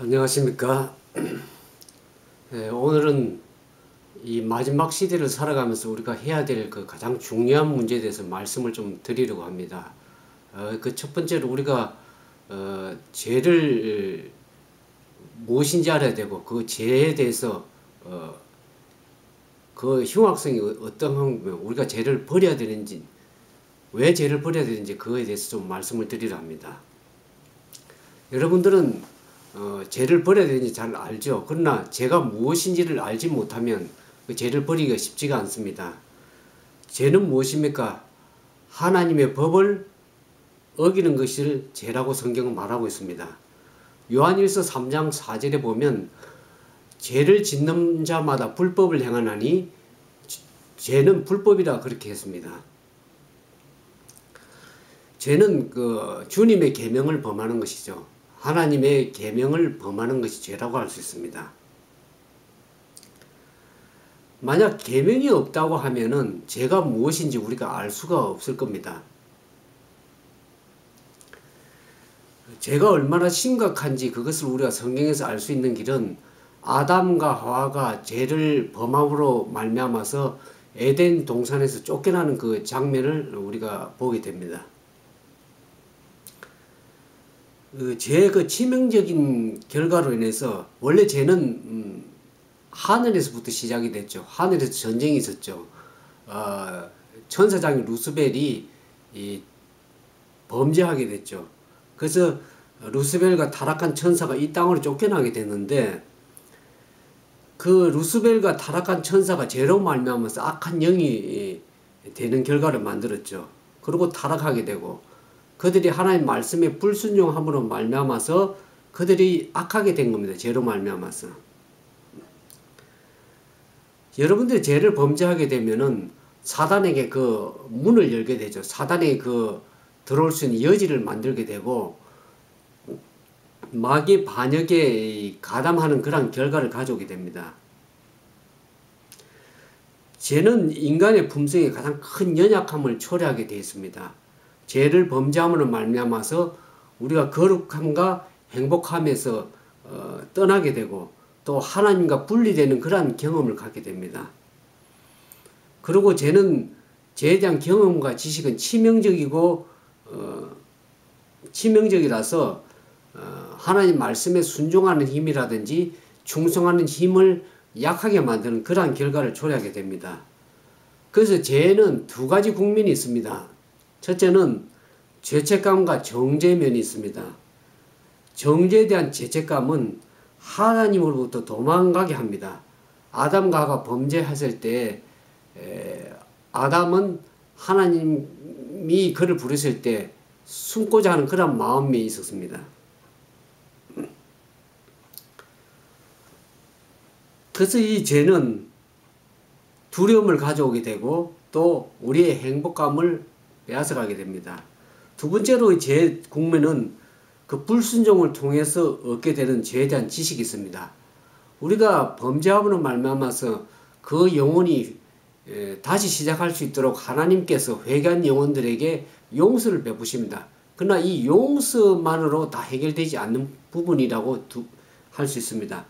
안녕하십니까. 네, 오늘은 이 마지막 시대를 살아가면서 우리가 해야 될 그 가장 중요한 문제에 대해서 말씀을 좀 드리려고 합니다. 어, 그 첫 번째로 우리가 어, 죄를 무엇인지 알아야 되고 그 죄에 대해서 어, 그 흉악성이 어떤 우리가 죄를 버려야 되는지 왜 죄를 버려야 되는지 그거에 대해서 좀 말씀을 드리려 합니다. 여러분들은 어, 죄를 버려야 되는지 잘 알죠. 그러나 죄가 무엇인지를 알지 못하면 그 죄를 버리기가 쉽지가 않습니다. 죄는 무엇입니까? 하나님의 법을 어기는 것을 죄라고 성경은 말하고 있습니다. 요한일서 3장 4절에 보면 죄를 짓는 자마다 불법을 행하나니 죄는 불법이라 그렇게 했습니다. 죄는 그 주님의 계명을 범하는 것이죠. 하나님의 계명을 범하는 것이 죄라고 할 수 있습니다. 만약 계명이 없다고 하면은 죄가 무엇인지 우리가 알 수가 없을 겁니다. 죄가 얼마나 심각한지 그것을 우리가 성경에서 알 수 있는 길은 아담과 하와가 죄를 범함으로 말미암아서 에덴 동산에서 쫓겨나는 그 장면을 우리가 보게 됩니다. 그 죄의 그 치명적인 결과로 인해서 원래 죄는 음, 하늘에서부터 시작이 됐죠. 하늘에서 전쟁이 있었죠. 어, 천사장인 루스벨이 이, 범죄하게 됐죠. 그래서 루스벨과 타락한 천사가 이 땅으로 쫓겨나게 됐는데 그 루스벨과 타락한 천사가 죄로 말미암아서 악한 영이 되는 결과를 만들었죠. 그리고 타락하게 되고 그들이 하나님 말씀에 불순종함으로 말미암아서 그들이 악하게 된 겁니다. 죄로 말미암아서. 여러분들이 죄를 범죄하게 되면은 사단에게 그 문을 열게 되죠. 사단에게 그 들어올 수 있는 여지를 만들게 되고 마귀 반역에 가담하는 그런 결과를 가져오게 됩니다. 죄는 인간의 품성에 가장 큰 연약함을 초래하게 되어 있습니다. 죄를 범죄함으로 말미암아서 우리가 거룩함과 행복함에서 어, 떠나게 되고 또 하나님과 분리되는 그러한 경험을 갖게 됩니다. 그리고 죄는 죄에 대한 경험과 지식은 치명적이고 어, 치명적이라서 어, 하나님 말씀에 순종하는 힘이라든지 충성하는 힘을 약하게 만드는 그러한 결과를 초래하게 됩니다. 그래서 죄는 두 가지 국민이 있습니다. 첫째는 죄책감과 정죄면이 있습니다. 정죄에 대한 죄책감은 하나님으로부터 도망가게 합니다. 아담과 하가 범죄했을 때 아담은 하나님이 그를 부르실 때 숨고자 하는 그런 마음이 있었습니다. 그래서 이 죄는 두려움을 가져오게 되고 또 우리의 행복감을 빼앗아가게 됩니다. 두 번째로 제 국면은 그 불순종을 통해서 얻게 되는 죄에 대한 지식이 있습니다. 우리가 범죄함으로 말미암아서 그 영혼이 다시 시작할 수 있도록 하나님께서 회개한 영혼들에게 용서를 베푸십니다. 그러나 이 용서만으로 다 해결되지 않는 부분이라고 할 수 있습니다.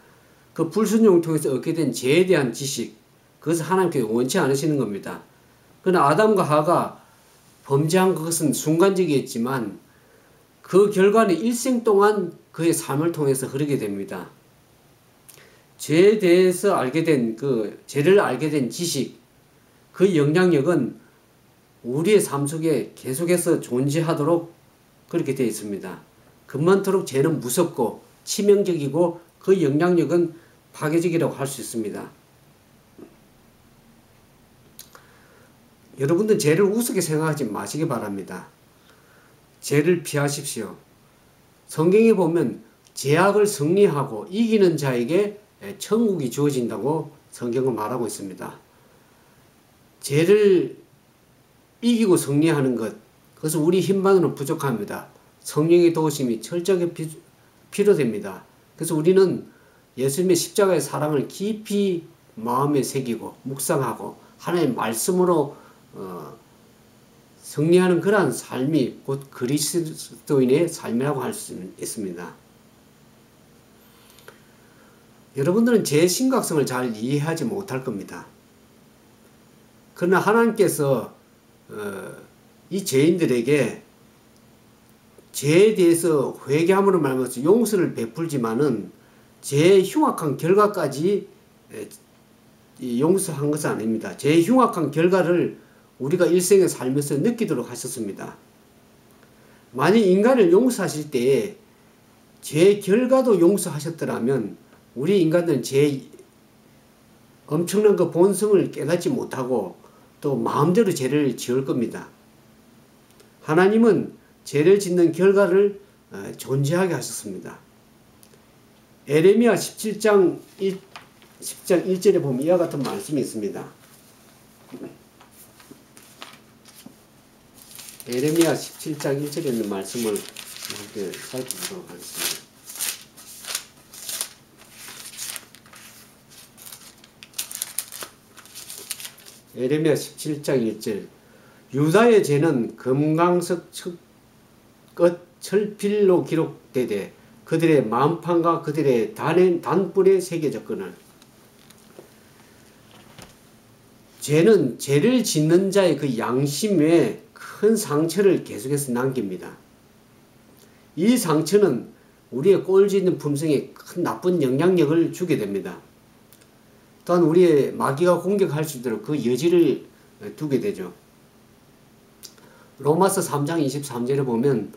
그 불순종을 통해서 얻게 된 죄에 대한 지식, 그것을 하나님께 원치 않으시는 겁니다. 그러나 아담과 하가 범죄한 그것은 순간적이었지만 그 결과는 일생 동안 그의 삶을 통해서 흐르게 됩니다. 죄에 대해서 알게 된 그 죄를 알게 된 지식 그 영향력은 우리의 삶 속에 계속해서 존재하도록 그렇게 되어 있습니다. 그만토록 죄는 무섭고 치명적이고 그 영향력은 파괴적이라고 할 수 있습니다. 여러분들 죄를 우습게 생각하지 마시기 바랍니다. 죄를 피하십시오. 성경에 보면 죄악을 승리하고 이기는 자에게 천국이 주어진다고 성경은 말하고 있습니다. 죄를 이기고 승리하는 것, 그것은 우리 힘만으로는 부족합니다. 성령의 도우심이 철저하게 필요됩니다. 그래서 우리는 예수님의 십자가의 사랑을 깊이 마음에 새기고 묵상하고 하나님의 말씀으로 어, 승리하는 그러한 삶이 곧 그리스도인의 삶이라고 할 수 있습니다. 여러분들은 제 심각성을 잘 이해하지 못할 겁니다. 그러나 하나님께서 어, 이 죄인들에게 죄에 대해서 회개함으로 말미암아서 용서를 베풀지만은 죄의 흉악한 결과까지 용서한 것은 아닙니다. 죄의 흉악한 결과를 우리가 일생에 살면서 느끼도록 하셨습니다. 만약 인간을 용서하실 때에 죄 결과도 용서하셨더라면 우리 인간들은 죄 엄청난 그 본성을 깨닫지 못하고 또 마음대로 죄를 지을 겁니다. 하나님은 죄를 짓는 결과를 어, 존재하게 하셨습니다. 에레미야 17장 1, 10장 1절에 보면 이와 같은 말씀이 있습니다. 에레미야 17장 1절에 있는 말씀을 함께 살펴보도록 하겠습니다. 에레미야 17장 1절 유다의 죄는 금강석 끝 철필로 기록되되 그들의 마음판과 그들의 단뿔에 새겨졌거늘 죄는 죄를 짓는 자의 그 양심에 큰 상처를 계속해서 남깁니다. 이 상처는 우리의 꼴짓는 품성에 큰 나쁜 영향력을 주게 됩니다. 또한 우리의 마귀가 공격할 수 있도록 그 여지를 두게 되죠. 로마서 3장 23절에 보면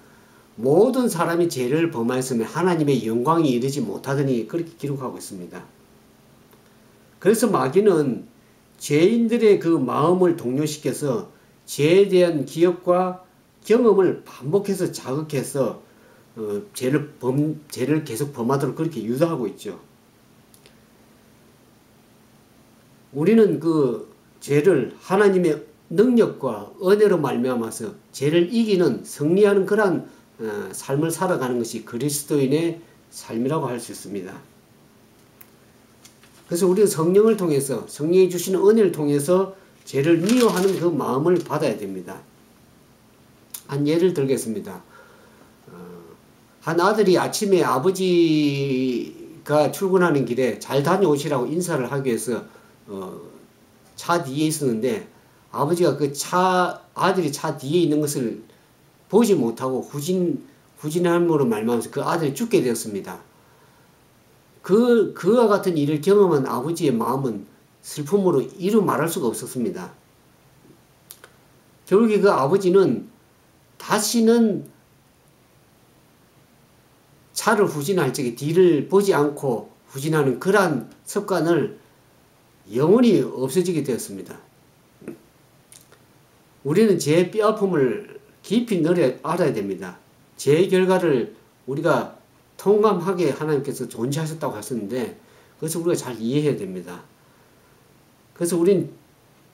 모든 사람이 죄를 범하였으면 하나님의 영광이 이르지 못하더니 그렇게 기록하고 있습니다. 그래서 마귀는 죄인들의 그 마음을 동요시켜서 죄에 대한 기억과 경험을 반복해서 자극해서 어, 죄를 범 죄를 계속 범하도록 그렇게 유도하고 있죠. 우리는 그 죄를 하나님의 능력과 은혜로 말미암아서 죄를 이기는 승리하는 그러한 어, 삶을 살아가는 것이 그리스도인의 삶이라고 할 수 있습니다. 그래서 우리는 성령을 통해서 성령이 주시는 은혜를 통해서 죄를 미워하는 그 마음을 받아야 됩니다. 한 예를 들겠습니다. 어, 한 아들이 아침에 아버지가 출근하는 길에 잘 다녀오시라고 인사를 하기 위해서 어, 차 뒤에 있었는데 아버지가 그 차 아들이 차 뒤에 있는 것을 보지 못하고 후진 후진함으로 말미암아서 그 아들이 죽게 되었습니다. 그 그와 같은 일을 경험한 아버지의 마음은 슬픔으로 이루 말할 수가 없었습니다. 결국에 그 아버지는 다시는 차를 후진할 적에 뒤를 보지 않고 후진하는 그러한 습관을 영원히 없어지게 되었습니다. 우리는 제 뼈아픔을 깊이 늘어 알아야 됩니다. 제 결과를 우리가 통감하게 하나님께서 존재하셨다고 하셨는데 그것을 우리가 잘 이해해야 됩니다. 그래서 우린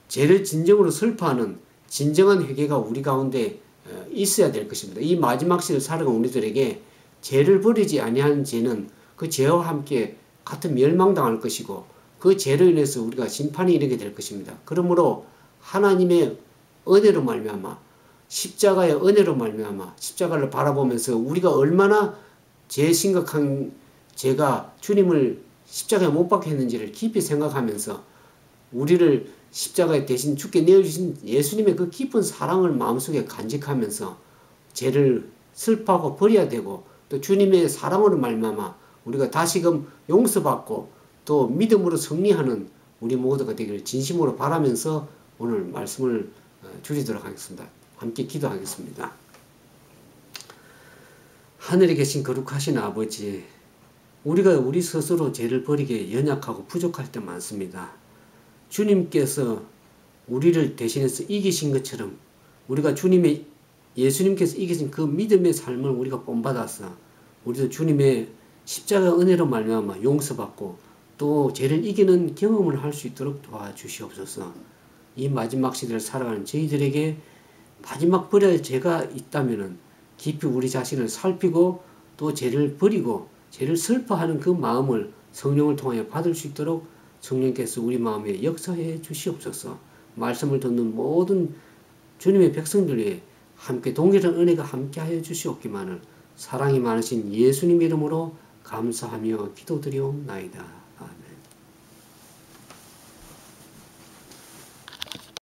죄를 진정으로 슬퍼하는 진정한 회개가 우리 가운데 어, 있어야 될 것입니다. 이 마지막 시를 살아간 우리들에게 죄를 버리지 아니하는 죄는 그 죄와 함께 같은 멸망당할 것이고 그 죄로 인해서 우리가 심판이 이르게 될 것입니다. 그러므로 하나님의 은혜로 말미암아 십자가의 은혜로 말미암아 십자가를 바라보면서 우리가 얼마나 죄 심각한 죄가 주님을 십자가에 못 박혀 있는지를 깊이 생각하면서 우리를 십자가에 대신 죽게 내어주신 예수님의 그 깊은 사랑을 마음속에 간직하면서 죄를 슬퍼하고 버려야 되고 또 주님의 사랑으로 말미암아 우리가 다시금 용서받고 또 믿음으로 승리하는 우리 모두가 되기를 진심으로 바라면서 오늘 말씀을 어, 줄이도록 하겠습니다. 함께 기도하겠습니다. 하늘에 계신 거룩하신 아버지, 우리가 우리 스스로 죄를 버리게 연약하고 부족할 때 많습니다. 주님께서 우리를 대신해서 이기신 것처럼 우리가 주님의 예수님께서 이기신 그 믿음의 삶을 우리가 본받아서 우리도 주님의 십자가 은혜로 말미암아 용서받고 또 죄를 이기는 경험을 할 수 있도록 도와주시옵소서. 이 마지막 시대를 살아가는 저희들에게 마지막 버려야 할 죄가 있다면은 깊이 우리 자신을 살피고 또 죄를 버리고 죄를 슬퍼하는 그 마음을 성령을 통하여 받을 수 있도록 성령께서 우리 마음에 역사해 주시옵소서. 말씀을 듣는 모든 주님의 백성들 위해 함께 동일한 은혜가 함께하여 주시옵기만을 사랑이 많으신 예수님 이름으로 감사하며 기도드리옵나이다.